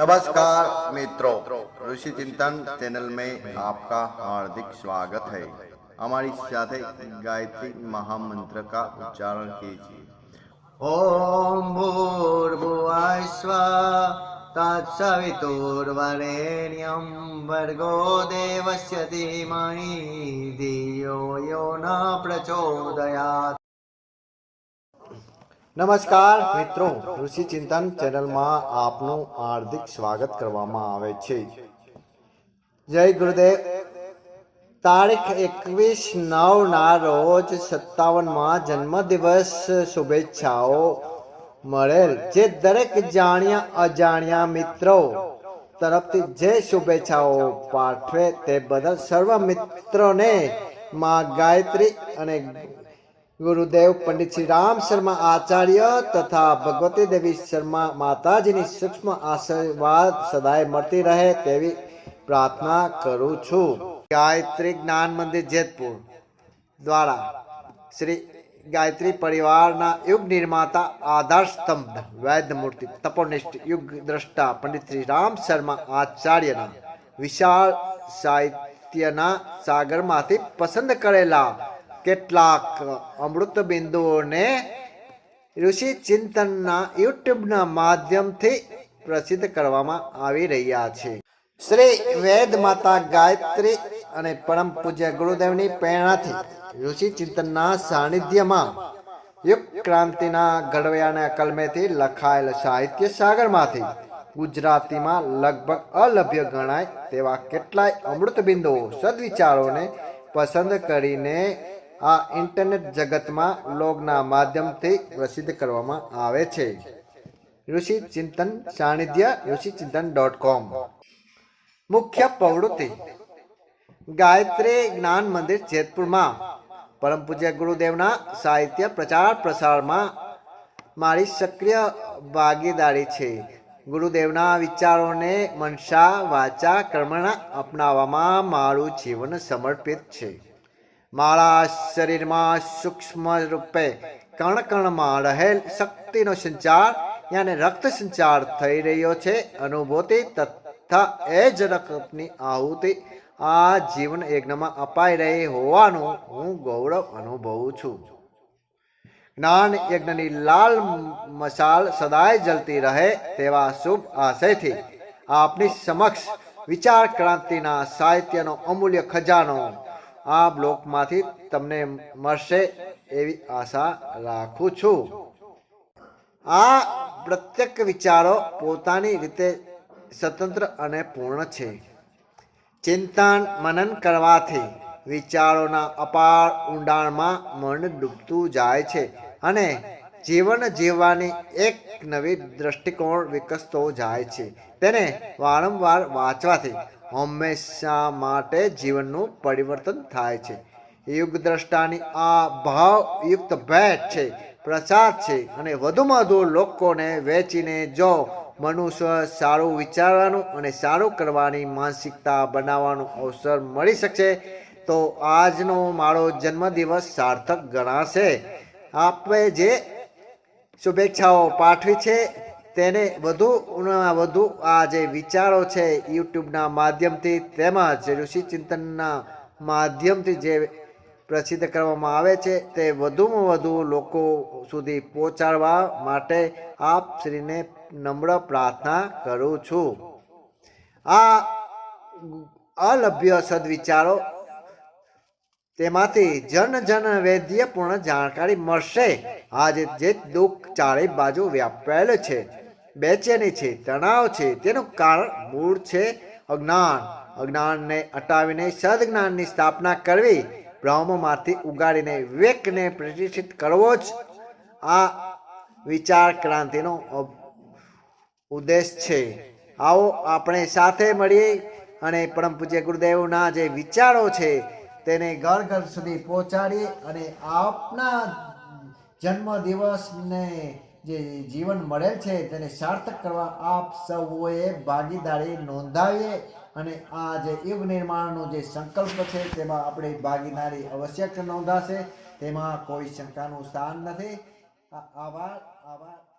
नमस्कार, मित्रों। ऋषि चिंतन चैनल में आपका हार्दिक स्वागत है। हमारी साथ गायत्री महामंत्र का उच्चारण कीजिए। ओम भूर्भुवाय स्व, तत्सवितुर्वरेण्यं भर्गो देवस्य धीमहि, धियो यो न प्रचोदयात्। નમસ્કાર મિત્રો ઋષિ ચિંતન ચેનલમાં આપનું હાર્દિક સ્વાગત કરવામાં આવે છે. જય ગુરુદેવ. તારીખ એકવીસ નવના રોજ સત્તાવનમાં જન્મદિવસ શુભેચ્છાઓ મળેલ. જે દરેક જાણ્યા અજાણ્યા મિત્રો તરફથી જે શુભેચ્છાઓ પાઠવે તે બદલ સર્વ મિત્રોને માં ગાયત્રી અને ગુરુદેવ પંડિત શ્રી રામ શર્મા આચાર્ય તથા ભગવતી દેવી શર્મા માતાજીની સૂક્ષ્મ આશીર્વાદ સદાય મળતી રહે તેવી પ્રાર્થના કરું છું. ગાયત્રી જ્ઞાન મંદિર જેતપુર દ્વારા શ્રી ગાયત્રી પરિવારના યુગ નિર્માતા આધાર સ્તંભ, વૈદ્ય મૂર્તિ, તપોનિષ્ઠ, યુગ દ્રષ્ટા પંડિત શ્રી રામ શર્મા આચાર્યના વિશાળ સાહિત્યના સાગરમાંથી પસંદ કરેલા કેટલાક અમૃત બિંદુઓને ઋષિ ચિંતનના યુટ્યુબના માધ્યમથી પ્રસિદ્ધ કરવામાં આવી રહ્યા છે. શ્રી વેદ માતા ગાયત્રી અને પરમ પૂજ્ય ગુરુદેવની પ્રેરણાથી ઋષિ ચિંતનના સાનિધ્યમાં યુગ ક્રાંતિના ઘડવૈયાના કલમેથી લખાયેલ સાહિત્ય સાગરમાંથી ગુજરાતીમાં લગભગ અલભ્ય ગણાય તેવા કેટલાય અમૃત બિંદુઓ સદવિચારોને પસંદ કરીને આ ઇન્ટરનેટ જગતમાં લોગના માધ્યમથી પ્રસિદ્ધ કરવામાં આવે છે. ઋષિ ચિંતન સાનિધ્ય ઋષિ ડોટ કોમ. મુખ્ય પ્રવૃત્તિ. ગાયત્રી જ્ઞાન મંદિર જેતપુરમાં. પરમ પૂજ્ય ગુરુદેવના સાહિત્ય પ્રચાર પ્રસારમાં મારી સક્રિય ભાગીદારી છે. ગુરુદેવના વિચારોને મનસા વાચા, કર્મણા અપનાવવામાં મારું જીવન સમર્પિત છે. મારા શરીરમાં સૂક્ષ્મ રૂપે કણ કણમાં રહેલ શક્તિનો સંચાર, યાને રક્ત સંચાર થઈ રહ્યો છે. અનુભૂતિ તથા એ જ રક્તની આહુતિ આ જીવન યજ્ઞમાં અપાઈ રહી હોવાનું હું ગૌરવ અનુભવું છું. જ્ઞાન યજ્ઞની લાલ મશાલ સદાય જલતી રહે તેવા શુભ આશયથી આપની સમક્ષ વિચાર ક્રાંતિના સાહિત્યનો અમૂલ્ય ખજાનો આ બ્લોકમાંથી તમને મળશે એવી આશા રાખું છું. આ પ્રત્યેક વિચારો પોતાની રીતે સ્વતંત્ર અને પૂર્ણ છે. ચિંતન મનન કરવાથી વિચારોના અપાર ઊંડાણમાં મન ડૂબતું જાય છે અને જીવન જીવવાની એક નવી દ્રષ્ટિકોણ વિકસતો જાય છે. તેને વારંવાર વાંચવાથી હંમેશા માટે જીવનનું પરિવર્તન થાય છે. યુગ દ્રષ્ટાની આ ભાવયુક્ત ભેટ છે, પ્રસાદ છે અને વધુમાં વધુ લોકોને વેચીને જો મનુષ્ય સારું વિચારવાનું અને સારું કરવાની માનસિકતા બનાવવાનો અવસર મળી શકશે, તો આજનો મારો જન્મદિવસ સાર્થક ગણાશે. આપે જે શુભેચ્છાઓ પાઠવી છે તેને વધુ વધુ આ જે વિચારો છે યુટ્યુબના માધ્યમથી તેમજ ઋષિ ચિંતનના માધ્યમથી જે પ્રસિદ્ધ કરવામાં આવે છે, તે વધુમાં વધુ લોકો સુધી પહોંચાડવા માટે આપ શ્રીને નમ્ર પ્રાર્થના કરું છું. આ અલભ્ય સદવિચારો તેમાંથી જન જન વૈદ્યપૂર્ણ જાણકારી મળશે. આજે જે દુઃખ ચારે બાજુ વ્યાપેલ છે બેચેની છે, તણાવ છે, તેનું કારણ મૂળ છે અજ્ઞાન. અજ્ઞાનને હટાવીને સદજ્ઞાનની સ્થાપના કરવી, બ્રહ્મમાંથી ઉગાડીને વિવેકને પ્રતિષ્ઠિત કરવો જ આ વિચાર ક્રાંતિનો ઉદ્દેશ છે. આવો આપણે સાથે મળીએ અને પરમ પૂજ્ય ગુરુદેવના જે વિચારો છે તેને ઘર ઘર સુધી પહોંચાડીએ અને આપના જન્મ દિવસને જે જીવન મળેલ છે તેને સાર્થક કરવા આપ સૌએ ભાગીદારી નોંધાવીએ અને આ જે યુગ નિર્માણનો જે સંકલ્પ છે તેમાં આપણી ભાગીદારી અવશ્ય નોંધાશે, તેમાં કોઈ શંકાનું સ્થાન નથી. આભાર આભાર.